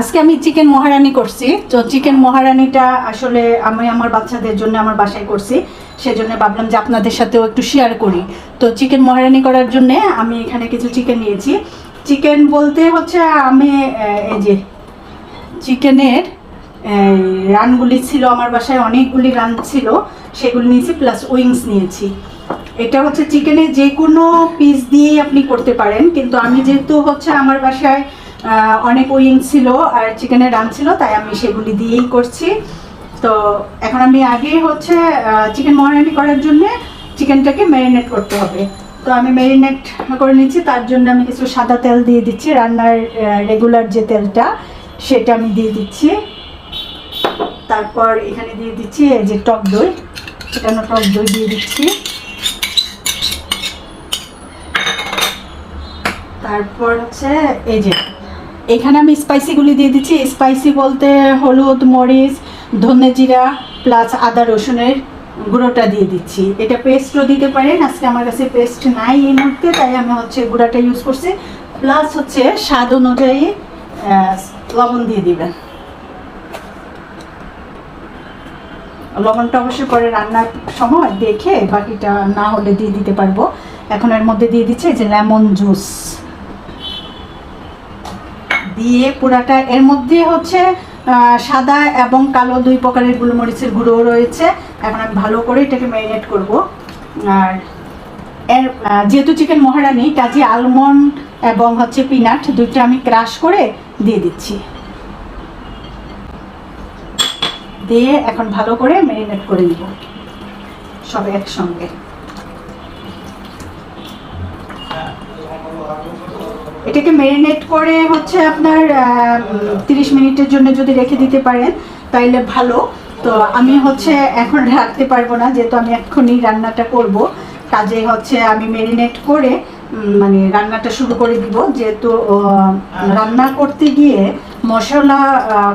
আজকে আমি চিকেন মহারানি করছি। তো চিকেন মহারানিটা আসলে আমি আমার বাচ্চাদের জন্য আমার বাসায় করছি। সেজন্য ভাবলাম যে আপনাদের সাথেও একটু শেয়ার করি। তো চিকেন মহারানি করার জন্য আমি এখানে কিছু চিকেন নিয়েছি। চিকেন বলতে হচ্ছে আমি এই যে চিকেনের রানগুলি ছিল আমার বাসায়, অনেকগুলি রান ছিল। সেগুলি নিয়েছি প্লাস উইংস নিয়েছি। এটা হচ্ছে চিকেনের যে কোনো পিস দিয়েই আপনি করতে পারেন। কিন্তু আমি যেহেতু হচ্ছে আমার বাসায় অনেক উইং ছিল আর চিকেনের রান ছিল, তাই আমি সেগুলি দিয়েই করছি। তো এখন আমি আগে হচ্ছে চিকেন মহারানি করার জন্য চিকেনটাকে ম্যারিনেট করতে হবে। তো আমি ম্যারিনেট করে নিচ্ছি তার জন্য আমি কিছু সাদা তেল দিয়ে দিচ্ছি, রান্নার রেগুলার যে তেলটা, সেটা আমি দিয়ে দিচ্ছি। তারপর এখানে দিয়ে দিচ্ছি এই যে টক দই এখানে টক দই দিয়ে দিচ্ছি। তারপর হচ্ছে এই যে এখানে আমি স্পাইসিগুলি দিয়ে দিচ্ছি। স্পাইসি বলতে হলুদ, মরিচ, ধনে জিরা প্লাস আদা রসুনের গুঁড়োটা দিয়ে দিচ্ছি। এটা পেস্টও দিতে পারেন। আজকে আমার কাছে পেস্ট নাই এই মুহূর্তে, তাই আমি হচ্ছে গুঁড়াটা ইউজ করছি। প্লাস হচ্ছে স্বাদ অনুযায়ী লবণ দিয়ে দিবেন। লবণটা অবশ্যই পরে রান্নার সময় দেখে বাকিটা না হলে দিয়ে দিতে পারব। এখন এর মধ্যে দিয়ে দিচ্ছে যে লেমন জুস দিয়ে পুরাটা, এর মধ্যে হচ্ছে সাদা এবং কালো দুই প্রকারের গোলমরিচের গুঁড়ো রয়েছে। এখন আমি ভালো করে এটাকে ম্যারিনেট করব। আর এর যেহেতু চিকেন মহারানি, কাজে আলমন্ড এবং হচ্ছে পিনাট দুইটা আমি ক্রাশ করে দিয়ে দিচ্ছি। দিয়ে এখন ভালো করে ম্যারিনেট করে নিব সব একসঙ্গে। এটাকে ম্যারিনেট করে হচ্ছে আপনার তিরিশ মিনিটের জন্য যদি রেখে দিতে পারেন, তাইলে ভালো। তো আমি হচ্ছে এখন রাখতে পারব না, যেহেতু আমি এক্ষুনি রান্নাটা করব। কাজে হচ্ছে আমি ম্যারিনেট করে মানে রান্নাটা শুরু করে দিব। যেহেতু রান্না করতে গিয়ে মশলা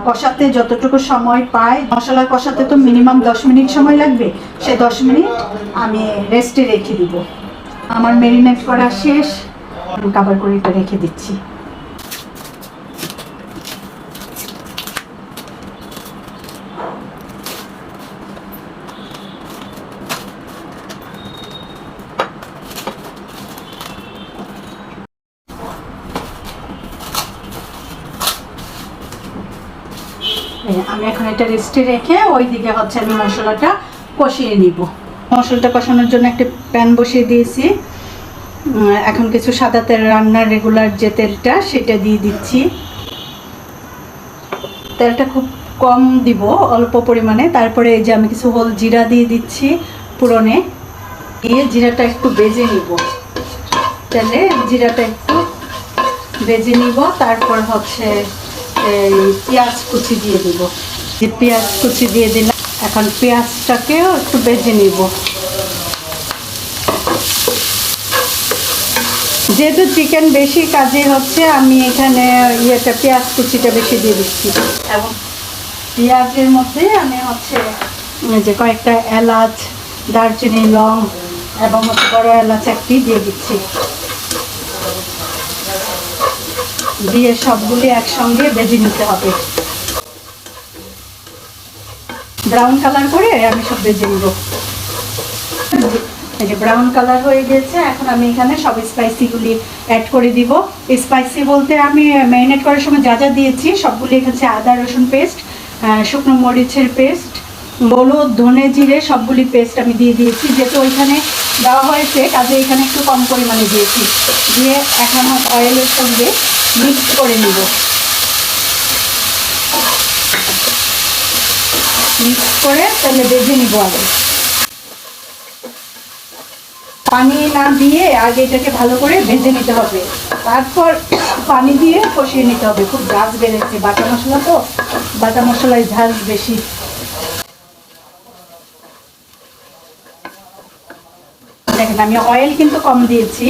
কষাতে যতটুকু সময় পাই মশলা কষাতে তো মিনিমাম দশ মিনিট সময় লাগবে। সে দশ মিনিট আমি রেস্টে রেখে দিব। আমার ম্যারিনেট করা শেষ। কাবার করে এটা রেখে দিচ্ছি। আমি এখন এটা রেস্টে রেখে ওই দিকে হচ্ছে আমি মশলাটা কষিয়ে নিব। মশলাটা কষানোর জন্য একটা প্যান বসিয়ে দিয়েছি। এখন কিছু সাদা তেল রান্নার রেগুলার যে তেলটা, সেটা দিয়ে দিচ্ছি। তেলটা খুব কম দিব, অল্প পরিমাণে। তারপরে এই যে আমি কিছু হল জিরা দিয়ে দিচ্ছি পুরনে। দিয়ে জিরাটা একটু বেজে নিব। তেলে জিরাটা একটু বেজে নিব। তারপর হচ্ছে এই পেঁয়াজ কুচি দিয়ে দিব। পেঁয়াজ কুচি দিয়ে দিলাম, এখন পেঁয়াজটাকেও একটু বেজে নিব। যেহেতু চিকেন বেশি কাজে হচ্ছে আমি এখানে ইয়েটা পেঁয়াজ কুচিটা বেশি দিয়ে দিচ্ছি। এবং পেঁয়াজের মধ্যে আমি হচ্ছে যে কয়েকটা এলাচ দারচিনি লং এবং হচ্ছে বড় এলাচ একটি দিয়ে দিচ্ছি। দিয়ে সবগুলি একসঙ্গে বেজে নিতে হবে। ব্রাউন কালার করে আমি সব বেজে নিব। এই যে ব্রাউন কালার হয়ে গেছে, এখন আমি এখানে সব স্পাইসিগুলি অ্যাড করে দিব। স্পাইসি বলতে আমি ম্যারিনেট করার সময় যা যা দিয়েছি, সবগুলি এখানে আদা, রসুন পেস্ট শুকনো মরিচের পেস্ট হলুদ, ধনে জিরে, সবগুলি পেস্ট আমি দিয়ে দিয়েছি। যেহেতু ওইখানে দেওয়া হয়েছে, কাজে এখানে একটু কম পরিমাণে দিয়েছি। দিয়ে এখন অয়েলের সঙ্গে মিক্স করে নিব। মিক্স করে তাহলে বেজে নিব আগে। পানি না দিয়ে আগে এটাকে ভালো করে ভেজে নিতে হবে। তারপর পানি দিয়ে কষিয়ে নিতে হবে। খুব ঝাঁজ বেড়েছে। বাটা মশলা তো? বাটা মশলায় ঝাঁজ বেশি। দেখেন, আমি অয়েল কিন্তু কম দিয়েছি।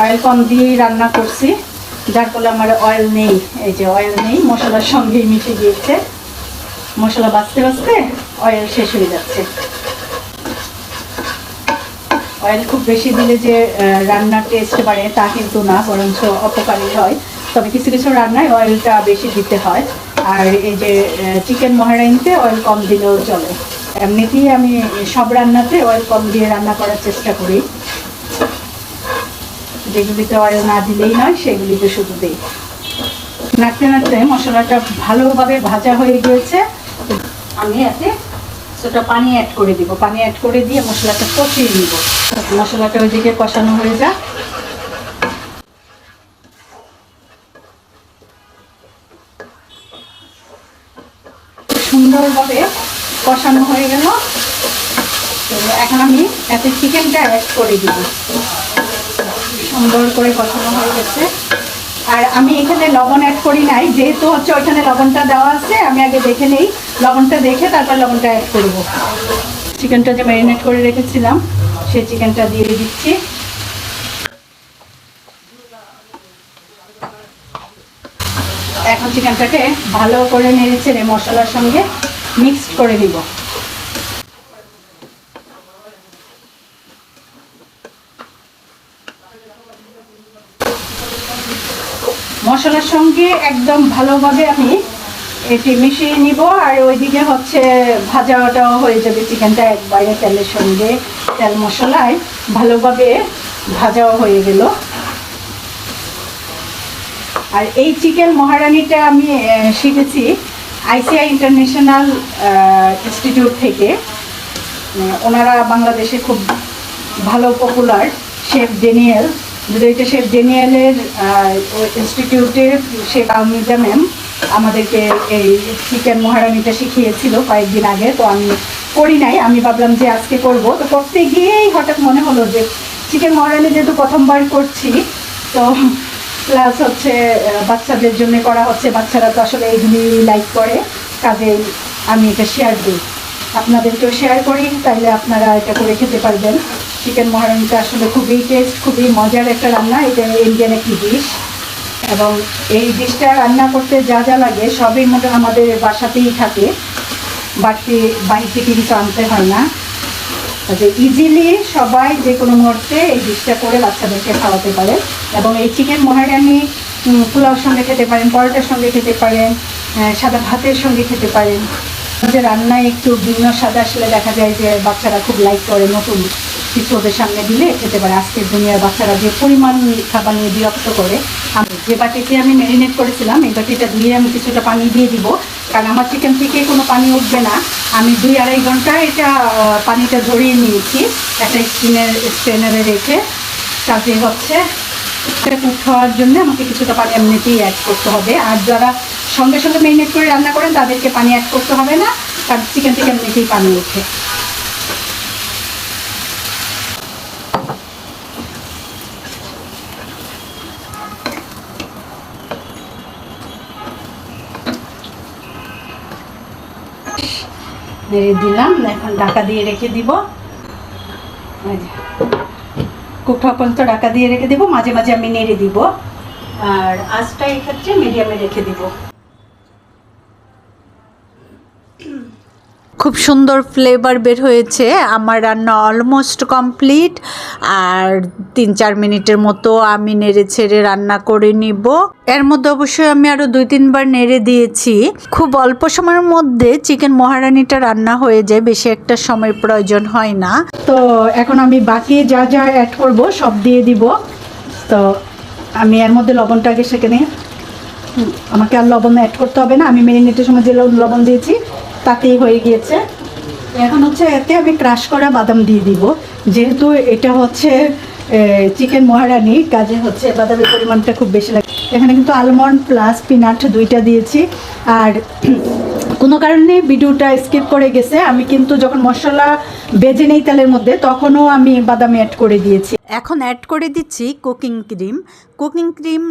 অয়েল কম দিয়েই রান্না করছি। যার ফলে আমার অয়েল নেই। এই যে অয়েল নেই, মশলার সঙ্গেই মিশে গিয়েছে। মশলা বাঁচতে বাঁচতে অয়েল শেষ হয়ে যাচ্ছে। অয়েল খুব বেশি দিলে যে রান্নার টেস্ট বাড়ে তা কিন্তু না, বরঞ্চ অপকারী হয়। তবে কিছু কিছু রান্নায় অয়েলটা বেশি দিতে হয়। আর এই যে চিকেন মহারাইনতে অয়েল কম দিলেও চলে। এমনিতেই আমি সব রান্নাতে অয়েল কম দিয়ে রান্না করার চেষ্টা করি। যেগুলিতে অয়েল না দিলেই নয়, সেগুলিতে শুধু দিই। নাড়তে নাড়তে মশলাটা ভালোভাবে ভাজা হয়ে গিয়েছে। আমি এতে সেটা পানি অ্যাড করে দিব। পানি অ্যাড করে দিয়ে মশলাটা কষিয়ে নিব। মশলাটা ওইদিকে কষানো হয়ে যাক। সুন্দরভাবে কষানো হয়ে গেল। এখন আমি এতে চিকেনটা অ্যাড করে দিব। সুন্দর করে কষানো হয়ে গেছে। আর আমি এখানে লবণ অ্যাড করি নাই, যেহেতু হচ্ছে ওইখানে লবণটা দেওয়া আছে, আমি আগে দেখে নেই। লবণটা দেখে তারপর লবণটা অ্যাড করব। চিকেনটা যে ম্যারিনেট করে রেখেছিলাম সেই চিকেনটা দিয়ে দিচ্ছি। এখন চিকেনটাকে ভালো করে নেড়ে ছেড়ে মশলার সঙ্গে মিক্সড করে দিব মশলার সঙ্গে একদম ভালোভাবে আমি এটি মিশিয়ে নিব, আর ওইদিকে হচ্ছে ভাজাটাও হয়ে যাবে চিকেনটা একবারে তেলের সঙ্গে। তেল মশলায় ভালোভাবে ভাজাও হয়ে গেল। আর এই চিকেন মহারানিটা আমি শিখেছি আইসিআই ইন্টারন্যাশনাল ইনস্টিটিউট থেকে। ওনারা বাংলাদেশে খুব ভালো পপুলার শেফ ডেনিয়েল। যদি এটা শেফ ডেনিয়েলের ইনস্টিটিউটের শেফ আমিদা ম্যাম আমাদেরকে এই চিকেন মহারানিটা শিখিয়েছিল কয়েকদিন আগে। তো আমি করি নাই, আমি ভাবলাম যে আজকে করব। তো করতে গিয়েই হঠাৎ মনে হলো যে চিকেন মহারানি যেহেতু প্রথমবার করছি, তো প্লাস হচ্ছে বাচ্চাদের জন্য করা হচ্ছে, বাচ্চারা তো আসলে এইগুলি লাইক করে, কাজে আমি এটা শেয়ার দিই। আপনাদেরকেও শেয়ার করি তাহলে আপনারা এটা করে খেতে পারবেন। চিকেন মহারানিটা আসলে খুবই টেস্ট খুবই মজার একটা রান্না, এটা ইন্ডিয়ান একটি ডিশ এবং এই ডিশটা রান্না করতে যা যা লাগে, সবই মোটে আমাদের বাসাতেই থাকে। বাড়তি থেকে কিছু আনতে হয় না। যে ইজিলি সবাই যে কোনো মুহূর্তে এই ডিশটা করে বাচ্চাদেরকে খাওয়াতে পারে। এবং এই চিকেন মহারানি পোলাওর সঙ্গে খেতে পারেন, পরোটার সঙ্গে খেতে পারেন সাদা ভাতের সঙ্গে খেতে পারেন। যে রান্নায় একটু ভিন্ন স্বাদ আসলে দেখা যায় যে বাচ্চারা খুব লাইক করে, নতুন কিছু ওদের সামনে দিলে খেতে পারে। আজকের দুনিয়ার বাচ্চারা যে পরিমাণ খাবার নিয়ে বিরক্ত করে, আমি যে বাটিতে আমি ম্যারিনেট করেছিলাম, এই বাটিটা ধুয়ে আমি কিছুটা পানি দিয়ে দিব। কারণ আমার চিকেন থেকে কোনো পানি উঠবে না। আমি দুই আড়াই ঘণ্টা এটা পানিটা ধরিয়ে নিয়েছি। একটা স্টিনের স্ট্রেনারে রেখে। তাতে হচ্ছে কুক খাওয়ার জন্য আমাকে কিছুটা পানি এমনিতেই অ্যাড করতে হবে। আর যারা সঙ্গে সঙ্গে মেরিনেট করে রান্না করেন, তাদেরকে পানি অ্যাড করতে হবে না। কারণ চিকেন থেকে এমনিতেই পানি ওঠে। নেড়ে দিলাম, এখন ঢাকা দিয়ে রেখে দিব। কুকটা পর্যন্ত ঢাকা দিয়ে রেখে দিব, মাঝে মাঝে আমি নেড়ে দিব আর আঁচটা এক্ষেত্রে মিডিয়ামে রেখে দিব খুব সুন্দর ফ্লেভার বের হয়েছে। আমার রান্না অলমোস্ট কমপ্লিট আর তিন চার মিনিটের মতো আমি নেড়ে ছেড়ে রান্না করে নিব। এর মধ্যে অবশ্যই আমি আরও দুই তিনবার নেড়ে দিয়েছি। খুব অল্প সময়ের মধ্যে চিকেন মহারানিটা রান্না হয়ে যায়, বেশি একটা সময় প্রয়োজন হয় না। তো এখন আমি বাকি যা যা অ্যাড করব সব দিয়ে দিব। তো আমি এর মধ্যে লবণটাকে সেখানে আমাকে আর লবণ অ্যাড করতে হবে না। আমি মেরিনেটের সময় যে লবণ- দিয়েছি তাতেই হয়ে গিয়েছে। এখন হচ্ছে এতে আমি ক্রাশ করা বাদাম দিয়ে দিব। যেহেতু এটা হচ্ছে চিকেন মহারানি, কাজে হচ্ছে বাদামের পরিমাণটা খুব বেশি লাগে। এখানে কিন্তু আলমন্ড প্লাস পিনাট দুইটা দিয়েছি। আর কোনো কারণে ভিডিওটা স্কিপ করে গেছে। আমি কিন্তু যখন মশলা বেজে নেই তেলের মধ্যে, তখনও আমি বাদাম অ্যাড করে দিয়েছি। এখন অ্যাড করে দিচ্ছি cooking cream cooking cream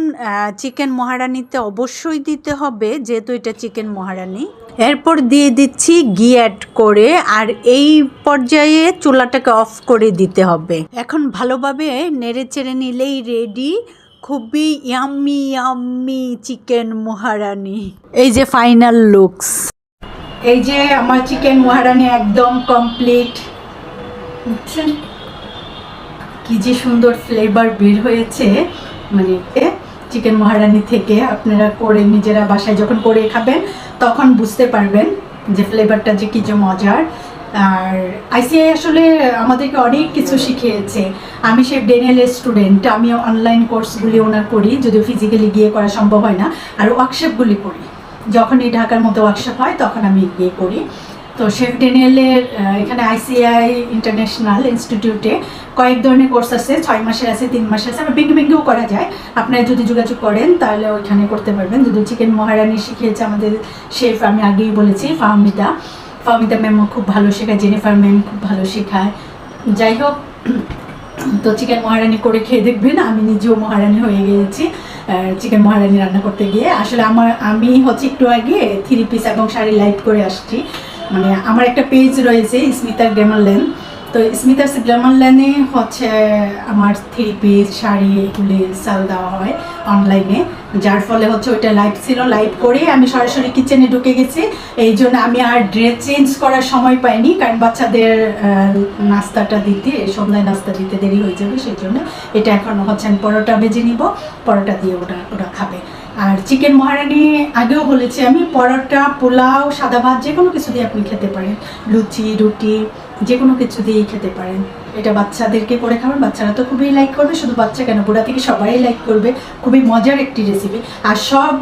chicken মহারানিতে অবশ্যই দিতে হবে, যেহেতু এটা চিকেন মহারানি। এরপর দিয়ে দিচ্ছি ঘি অ্যাড করে আর এই পর্যায়ে চুলাটাকে অফ করে দিতে হবে। এখন ভালোভাবে নেড়ে চেড়ে নিলেই রেডি খুবই ইয়াম্মি ইয়াম্মি চিকেন মহারানি। এই যে ফাইনাল লুকস এই যে আমার চিকেন মহারানি একদম কমপ্লিট বুঝছেন? কি যে সুন্দর ফ্লেভার বের হয়েছে। মানে চিকেন মহারানি থেকে আপনারা করে নিজেরা বাসায় যখন করে খাবেন, তখন বুঝতে পারবেন যে ফ্লেভারটা যে কী যে মজার। আর আইসিআই আসলে আমাদেরকে অনেক কিছু শিখিয়েছে। আমি সে ডেনিয়ালের স্টুডেন্ট আমি অনলাইন কোর্সগুলি ওনার করি, যদিও ফিজিক্যালি গিয়ে করা সম্ভব হয় না। আর ওয়ার্কশপগুলি করি। যখন এই ঢাকার মতো ওয়ার্কশপ হয়, তখন আমি গিয়ে করি। তো শেফ ডেনিয়েলের এখানে আইসিআই ইন্টারন্যাশনাল ইনস্টিটিউটে কয়েক ধরনের কোর্স আছে, ছয় মাসের আছে, তিন মাসের আছে আবার ভেঙে ভেঙেও করা যায়। আপনারা যদি যোগাযোগ করেন, তাহলে ওইখানে করতে পারবেন। যদি চিকেন মহারানি শিখিয়েছে আমাদের শেফ, আমি আগেই বলেছি, ফাহমিদা। ফাহমিদা ম্যামও খুব ভালো শেখায়, জেনিফার ম্যাম খুব ভালো শেখায়। যাই হোক, তো চিকেন মহারানি করে খেয়ে দেখবেন, আমি নিজেও মহারানি হয়ে গিয়েছি চিকেন মহারানি রান্না করতে গিয়ে। আসলে আমার, আমি হচ্ছে একটু আগে থ্রি পিস এবং শাড়ি লাইট করে আসছি। মানে আমার একটা পেজ রয়েছে, স্মিতার গ্রামার ল্যান তো স্মিতার গ্রামার ল্যানে হচ্ছে আমার থ্রি পিস শাড়ি এগুলি সেল দেওয়া হয় অনলাইনে যার ফলে হচ্ছে ওইটা লাইভ ছিল লাইভ করে আমি সরাসরি কিচেনে ঢুকে গেছি। এই জন্য আমি আর ড্রেস চেঞ্জ করার সময় পাইনি, কারণ বাচ্চাদের নাস্তাটা দিতে, সন্ধ্যায় নাস্তা দিতে দেরি হয়ে যাবে, সেই জন্য এটা এখন হচ্ছে আমি পরোটা ভেজে নিব, পরোটা দিয়ে ওটা ওটা খাবে। আর চিকেন মহারানি আগেও বলেছি আমি, পরোটা, পোলাও, সাদা ভাত যে কোনো কিছু দিয়ে আপনি খেতে পারেন। লুচি, রুটি যে কোনো কিছু দিয়েই খেতে পারেন। এটা বাচ্চাদেরকে করে খাবেন, বাচ্চারা তো খুবই লাইক করবে, শুধু বাচ্চা কেন, বুড়া থেকে সবাই লাইক করবে। খুবই মজার একটি রেসিপি আর সব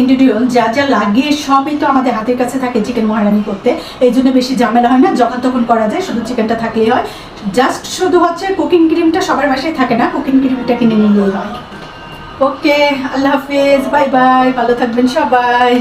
ইন্ডিভিজুয়াল যা যা লাগে, সবই তো আমাদের হাতের কাছে থাকে চিকেন মহারানি করতে। এই জন্য বেশি ঝামেলা হয় না, যখন তখন করা যায়, শুধু চিকেনটা থাকলেই হয়। জাস্ট শুধু হচ্ছে কুকিং ক্রিমটা সবার বাসায় থাকে না কুকিং ক্রিমটা কিনে নিলেই হয়। ওকে আল্লাহ হাফিজ বাই বাই ভালো থাকবেন সবাই।